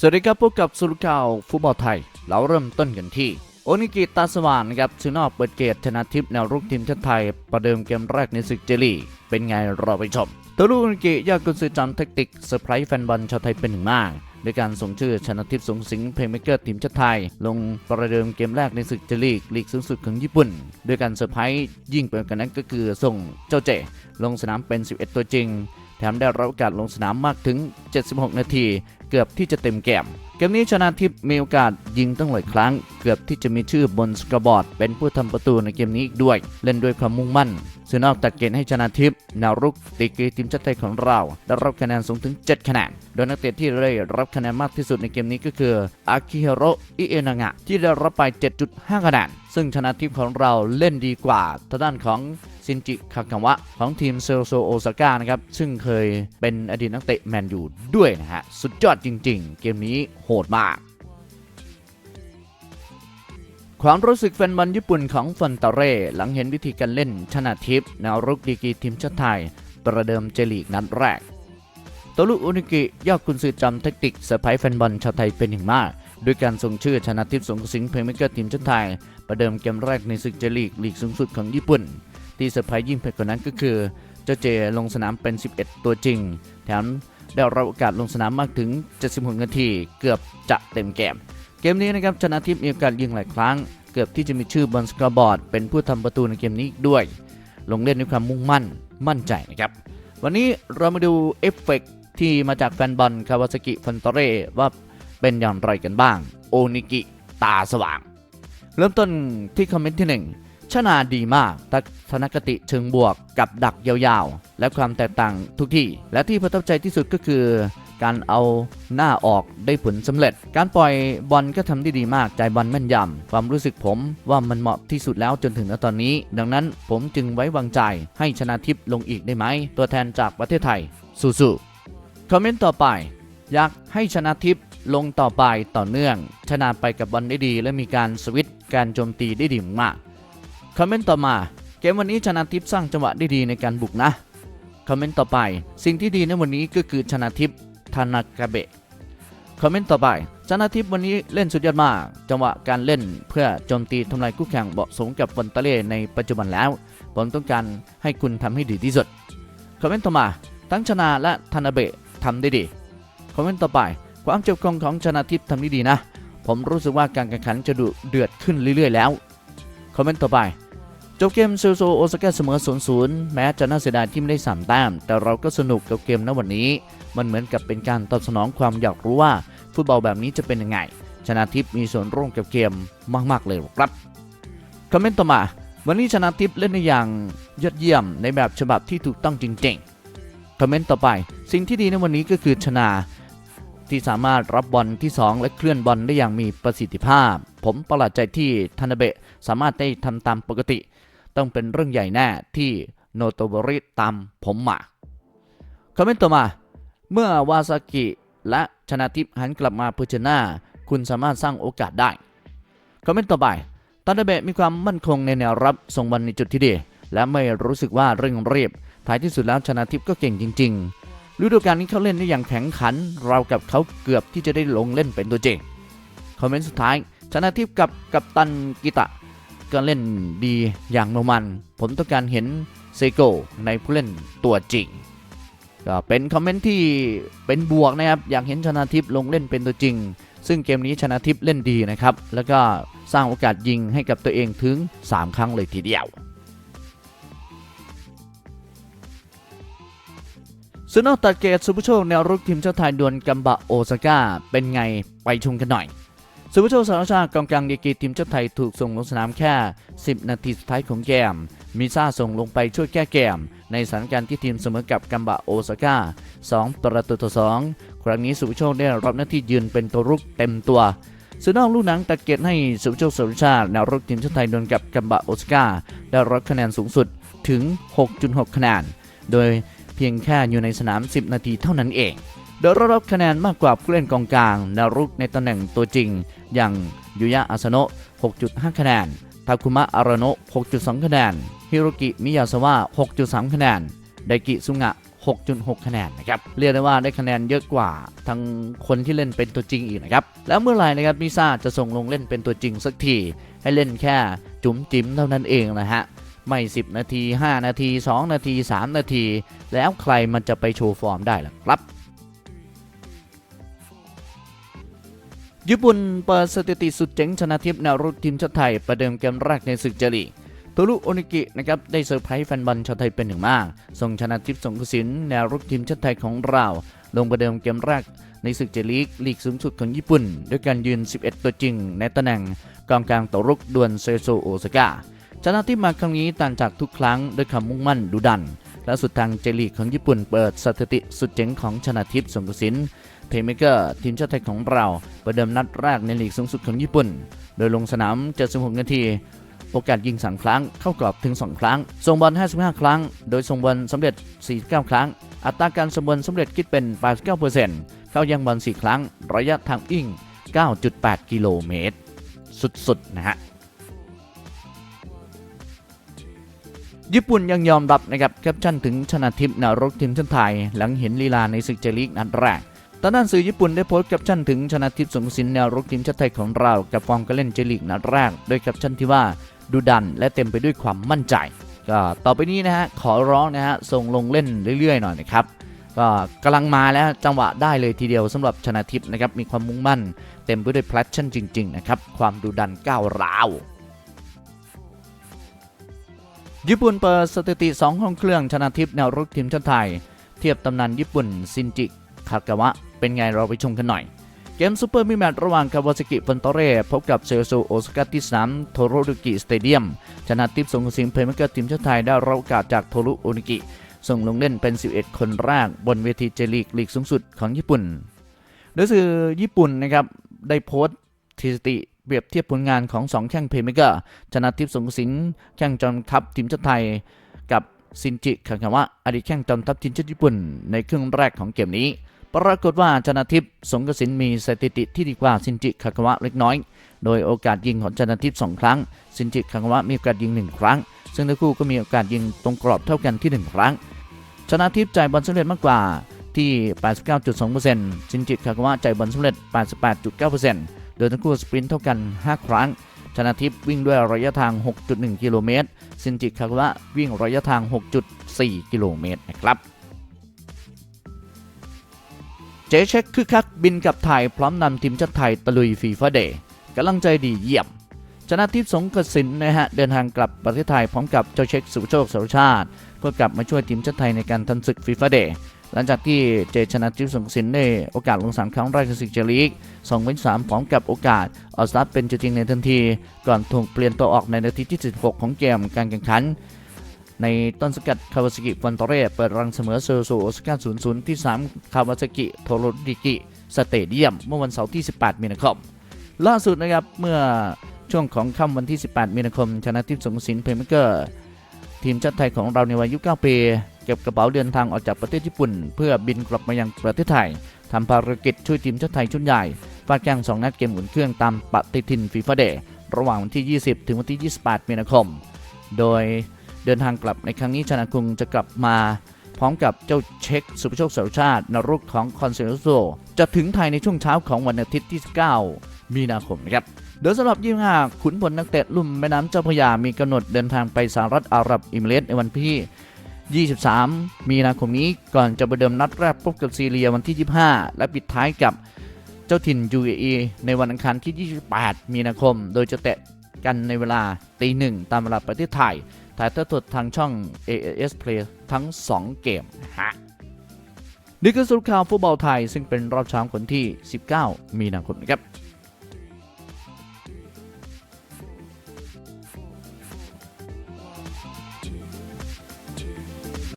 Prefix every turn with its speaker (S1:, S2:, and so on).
S1: สวัสดีครับพบกับสุรข่าวฟุตบอลไทย เราเริ่มต้นกันที่ โอนิกิตาสว่างนะครับชื่อนอกเปิดเกตชนะทิพย์แนวรุกทีมชาติไทย ประเดิมเกมแรกในศึกเจลีเป็นไงเราไปชมตัวลูกโอนิกิยอดกุนซือจอมแทคติกเซอร์ไพรส์แฟนบอลชาวไทยเป็นอย่งมากด้วยการส่งชื่อชนะทิพย์สงสิงเพลย์เมเกอร์ทีมชาติไทย ลงประเดิมเกมแรกในศึกเจลีกลีกสูงสุดของญี่ปุ่น ด้วยการเซอร์ไพรส์ยิ่งไปกว่านั้นก็คือส่งเจ้าเจลงสนามเป็น 11 ตัวจริง แถมได้รับโอกาสลงสนามมากถึง 76 นาที เกือบที่จะเต็มแกมเกมนี้ชนะทิพย์มีโอกาสยิงตั้งหลายครั้ง เกือบที่จะมีชื่อบนสกอร์บอร์ดเป็นผู้ทำประตูในเกมนี้อีกด้วย เล่นด้วยความมุ่งมั่นซึ่งนอกจากเกณฑ์ให้ชนะทิพย์แนวรุกตีกีทีมชาติไทยของเราได้รับคะแนนสูงถึง 7 คะแนนโดยนักเตะที่ได้รับคะแนนมากที่สุดในเกมนี้ก็คืออากิฮิโรอิเอนางะที่ได้รับไป 7.5 คะแนนซึ่งชนะทิพย์ของเราเล่นดีกว่าทางด้านของ ซินจิคากาวะของทีมเซลโซโอซาก้านะครับ ซึ่งเคยเป็นอดีตนักเตะแมนยูด้วยนะฮะ สุดยอดจริง ๆ เกมนี้โหดมาก ความรู้สึกแฟนบอลญี่ปุ่นของฟอนตาเร่ หลังเห็นวิธีการเล่นชนะทิพย์แนวรุกดีกีทีมชาติไทย ประเดิมเจลีกนัดแรกโตรุอุนิกิยอดกุนซือจำแทคติกเซอร์ไพรส์แฟนบอลชาวไทยเป็นอย่างมากด้วยการส่งชื่อชนะทิพย์สงกสิงเพลย์เมเกอร์ทีมชาติไทย ประเดิมเกมแรกในศึกเจลีกลีกสูงสุดของญี่ปุ่น ที่เซอร์ไพรส์ยิ่งไปกว่านั้นก็คือเจ้าเจลงสนามเป็น 11 ตัวจริง แถมได้รับโอกาสลงสนามมากถึง 76 นาที เกือบจะเต็มเกม เกมนี้นะครับชนะทิพย์มีโอกาสยิงหลายครั้ง เกือบที่จะมีชื่อบนสกอร์บอร์ดเป็นผู้ทำประตูในเกมนี้ด้วย ลงเล่นด้วยความมุ่งมั่นมั่นใจนะครับ วันนี้เรามาดูเอฟเฟกต์ที่มาจากแฟนบอลคาวาซากิฟันโตเร่ว่าเป็นอย่างไรกันบ้าง โอนิกิตาสว่าง เริ่มต้นที่คอมเมนต์ที่ 1 ชนาดีมาก ทัศนคติเชิงบวกกับดักยาวๆ และความแตกต่างทุกที่ และที่ประทับใจที่สุดก็คือ การเอาหน้าออกได้ผลสำเร็จ การปล่อยบอลก็ทำได้ดีมาก ใจบอลแม่นยำความรู้สึกผมว่ามันเหมาะที่สุดแล้วจนถึงตอนนี้ ดังนั้นผมจึงไว้วางใจให้ชนะทิพย์ลงอีกได้ไหม ตัวแทนจากประเทศไทย สู้ๆ คอมเมนต์ต่อไป อยากให้ชนะทิพย์ลงต่อไปต่อเนื่อง ชนะไปกับบอลได้ดี และมีการสวิตช์การโจมตีได้ดีมาก คอมเมนต์ต่อมา เกมวันนี้ชนะทิพย์สร้างจังหวะได้ดีในการบุกนะคอมเมนต์ต่อไป สิ่งที่ดีในวันนี้ก็คือชนะทิพย์ทานากาเบะคอมเมนต์ต่อไปชนะทิพย์วันนี้เล่นสุดยอดมาก จังหวะการเล่นเพื่อโจมตีทำลายคู่แข่งเหมาะสมกับฟอนตาเล่ในปัจจุบันแล้ว ผมต้องการให้คุณทำให้ดีที่สุดคอมเมนต์ต่อมาทั้งชนะและทานาเบะทำได้ดีคอมเมนต์ต่อไป ความเจ็บคงของชนะทิพย์ทำได้ดีนะ ผมรู้สึกว่าการแข่งขันจะดุเดือดขึ้นเรื่อยๆแล้วคอมเมนต์ต่อไป จบเกมเซลโซโอซาก้าเสมอ 0-0 แม้จะน่าเสียดายที่ไม่ได้3แต้ม แต่เราก็สนุกกับเกมณวันนี้ มันเหมือนกับเป็นการตอบสนองความอยากรู้ว่า ฟุตบอลแบบนี้จะเป็นยังไง ชนะทิพย์มีส่วนร่วมกับเกมมาก ๆ เลยครับ คอมเมนต์ต่อมา วันนี้ชนะทิพย์เล่นได้อย่างยอดเยี่ยมในแบบฉบับที่ถูกต้องจริงๆ คอมเมนต์ต่อไป สิ่งที่ดีในวันนี้ก็คือชนะที่สามารถรับบอลที่ 2 และเคลื่อนบอลได้อย่างมีประสิทธิภาพ ผมประหลาดใจที่ทานเบะสามารถได้ทำตามปกติ ต้องเป็นเรื่องใหญ่แน่ที่โนโตบริตามผมมาคอมเมนต์ต่อมา เมื่อวาซากิและชนะทิพย์หันกลับมาเผชิญหน้าคุณสามารถสร้างโอกาสได้คอมเมนต์ต่อไปตานาเบะมีความมั่นคงในแนวรับส่งบอลในจุดที่ดี และไม่รู้สึกว่าเร่งรีบท้ายที่สุดแล้วชนะทิพย์ก็เก่งจริง ๆ ฤดูกาลนี้เขาเล่นได้อย่างแข็งขัน เรากับเขาเกือบที่จะได้ลงเล่นเป็นตัวจริงคอมเมนต์สุดท้ายชนะทิพย์กับกัปตันกิตะ ก็เล่นดีอย่างโนมัน ผมต้องการเห็นเซโกในผู้เล่นตัวจริงก็เป็นคอมเมนต์ที่เป็นบวกนะครับ อยากเห็นชนะทิพย์ลงเล่นเป็นตัวจริง ซึ่งเกมนี้ชนะทิพย์เล่นดีนะครับ แล้วก็สร้างโอกาสยิงให้กับตัวเองถึง 3 ครั้งเลยทีเดียวสุนอกตัดเกตสุภโชคแนวรุกทีมชาติไทยดวลกัมบะโอซาก้าเป็นไงไปชมกันหน่อย สุภโชคสารชาติกองกลางดีกีทีมชาติไทยถูกส่งลงสนามแค่ 10 นาทีสุดท้ายของเกมมีซ่าส่งลงไปช่วยแก้เกม ในสถานการณ์ที่ทีมเสมอกับกัมบะโอซาก้า 2 ประตูต่อ 2 ครั้งนี้สุภโชคได้รับหน้าที่ยืนเป็นตัวรุกเต็มตัวสุนอกลูกหนังตัดเกตให้สุภโชคสารชาติแนวรุกทีมชาติไทยโดวลกับกัมบะโอซาก้าได้รับคะแนนสูงสุดถึง 6.6 คะแนน โดยเพียงแค่อยู่ในสนาม 10 นาทีเท่านั้นเอง โดยรับคะแนนมากกว่าผู้เล่นกองกลางนวรุกในตำแหน่งตัวจริง อย่างยุยะอาสโนะ 6.5 คะแนน ทาคุมะอารโนะ 6.2 คะแนน ฮิโรกิมิยาสวะ 6.3 คะแนน ไดกิซุงะ 6.6 คะแนนนะครับ เรียกได้ว่าได้คะแนนเยอะกว่าทั้งคนที่เล่นเป็นตัวจริงอีกนะครับ แล้วเมื่อไหร่นะครับมิซ่าจะส่งลงเล่นเป็นตัวจริงสักที ให้เล่นแค่จุ๋มจิ๋มเท่านั้นเองนะฮะ ไม่ 10 นาที 5 นาที 2 นาที 3 นาที แล้วใครมันจะไปโชว์ฟอร์มได้ล่ะครับ ญี่ปุ่นเปิดสถิติสุดเจ๋งชนะทิพย์แนวรุกทีมชาติไทย ประเดิมเกมแรกในศึกเจลีโทรุโอนิกินะครับได้เซอร์ไพรส์แฟนบอลชาวไทยเป็นอย่างมาก ส่งชนะทิพย์สงกสินแนวรุกทีมชาติไทยของเรา ลงประเดิมเกมแรกในศึกเจลีกลีกสูงสุดของญี่ปุ่น ด้วยการยืน 11 ตัวจริง ในตำแหน่งกองกลางตัวรุกดวลเซโซโอซาก้าชนะทิพย์มาครั้งนี้ต่างจากทุกครั้งด้วยความมุ่งมั่นดุดัน และสุดทางเจลีกของญี่ปุ่นเปิดสถิติสุดเจ๋งของชนะทิพย์สงกสิน เพย์เมเกอร์ทีมชาติไทยของเราประเดิมนัดแรกในลีกสูงสุดของญี่ปุ่น โดยลงสนาม 76 นาที โอกาสยิง 3 ครั้ง เข้ากรอบถึง 2 ครั้ง ส่งบอล 55 ครั้ง โดยส่งบอลสำเร็จ 49 ครั้ง อัตราการส่งบอลสำเร็จคิดเป็น 89%เข้ายังบอล 4 ครั้ง ระยะทางวิ่ง 9.8 กิโลเมตร สุด ๆ นะฮะญี่ปุ่นยังยอมรับนะครับแคปชั่นถึงชนะทิพย์นารกทีมชาติไทย หลังเห็นลีลาในศึกเจลีกนัดแรก ตอนนั้นสื่อญี่ปุ่นได้โพสต์แคปชั่นถึงชนะทิพย์สงกระสินแนวรุกทีมชาติไทยของเรา กับฟอร์มการเล่นเจลีกนัดแรกด้วยแคปชั่นที่ว่าดูดันและเต็มไปด้วยความมั่นใจก็ต่อไปนี้นะฮะขอร้องนะฮะส่งลงเล่นเรื่อยๆหน่อยนะครับก็กำลังมาแล้วจังหวะได้เลยทีเดียวสำหรับชนะทิพย์นะครับมีความมุ่งมั่น เต็มไปด้วยแพลชชั่นจริงๆนะครับความดุดันก้าวร้าวญี่ปุ่นเปิดสถิติ2ห้องเครื่องชนะทิพย์แนวรุกทีมชาติไทย เทียบตำนานญี่ปุ่นซินจิคากาวะ เป็นไงเราไปชมกันหน่อย เกมซูเปอร์มิแมตระหว่างคาวาซากิฟันโตเร่พบกับเซลโซโอซาก้าที่สนามโทโรรุกิสเตเดียม ชนะทิพย์สงกสินเพลย์เมเกอร์ทีมชาติไทยได้รับโอกาสจากโทรุโอนิกิ ส่งลงเล่นเป็น 11 คนแรกบนเวทีเจลีกลีกสูงสุดของญี่ปุ่น โดยสื่อญี่ปุ่นนะครับได้โพสต์สถิติเปรียบเทียบผลงานของ 2 แข้งเพลย์เมเกอร์ชนะทิพย์สงสินแข้งจอมทัพทีมชาติไทย กับซินจิคางาวะอดีตแข้งจอมทัพทีมชาติญี่ปุ่นในครึ่งแรกของเกมนี้ ปรากฏว่าชนะทิพย์สงกระสินมีสถิติที่ดีกว่าซินจิคางาวะเล็กน้อย โดยโอกาสยิงของชนะทิพย์สองครั้ง ซินจิคางาวะมีโอกาสยิงหนึ่งครั้ง ซึ่งทั้งคู่ก็มีโอกาสยิงตรงกรอบเท่ากันที่หนึ่งครั้ง ชนะทิพย์จ่ายบอลสำเร็จมากกว่าที่ 89.2%ซินจิคางาวะจ่ายบอลสำเร็จ 88.9%โดยทั้งคู่สปรินต์เท่ากัน 5 ครั้ง ชนะทิพย์วิ่งด้วยระยะทาง 6.1 กิโลเมตร ซินจิคากาวะวิ่งระยะทาง 6.4 กิโลเมตรนะครับ เจเช็คคึกคักบินกับไทยพร้อมนำทีมชาติไทยตะลุยฟีฟ่าเดย์กำลังใจดีเยี่ยม ชนะทิพย์สงกระสินนะฮะ เดินทางกลับประเทศไทยพร้อมกับเจ้าเช็คสุโชคสารชาติ เพื่อกลับมาช่วยทีมชาติไทยในการทำศึกฟีฟ่าเดย์หลังจากที่เจชนะทิพย์สงกระสินได้โอกาสลงสนามครั้งแรกในศึกเจลีก2เว้น3พร้อมกับโอกาสออสตาร์เป็นจริงในทันที ก่อนถูกเปลี่ยนตัวออกในนาทีที่ 16 ของเกมการแข่งขัน ในต้นสกัดคาวาซากิฟอนโตเร่เปิดรังเสมอเซอร์โซโอสกา0-0ที่ 3 คาวาซากิโทโรดิกิสเตเดียม เมื่อวันเสาร์ที่ 18 มีนาคม ล่าสุดนะครับ เมื่อช่วงของค่ำวันที่ 18 มีนาคม ชนะทิพย์สงสินเพลย์เมเกอร์ ทีมชาติไทยของเราในวัยยุ9ปี เก็บกระเป๋าเดินทางออกจากประเทศญี่ปุ่น เพื่อบินกลับมายังประเทศไทยทำภารกิจช่วยทีมชาติไทยชุดใหญ่ฟาดแข่ง2นัดเกมอุ่นเครื่องตามปฏิทินฟีฟ่าเดย์ระหว่างวันที่ 20 ถึงวันที่ 28 มีนาคม โดย เดินทางกลับในครั้งนี้ชนะคุงจะกลับมาพร้อมกับเจ้าเช็คสุภโชคสารชาตินรุกของคอนเซโซจะถึงไทยในช่วงเช้าของวันอาทิตย์ที่ 9 มีนาคมนะครับโดยสำหรับยี่ห้าขุนพลนักเตะลุ่มแม่น้ำเจ้าพระยามีกำหนดเดินทางไปสหรัฐอาหรับอิมิเรตส์ในวันที่ 23 มีนาคมนี้ก่อนจะประเดิมนัดแรกพบกับซีเรียวันที่ 25 และปิดท้ายกับเจ้าถิ่น UAE ในวันอังคารที่ 28 มีนาคม โดยจะแตะกันในเวลาตีหนึ่งตามเวลาประเทศไทย ถ่ายทอดสดทางช่อง AAS Play ทั้ง 2 เกมนะฮะนี่คือสุดข่าวฟุตบอลไทย ซึ่งเป็นรอบเช้าคนที่ 19 มีนาคมนะครับ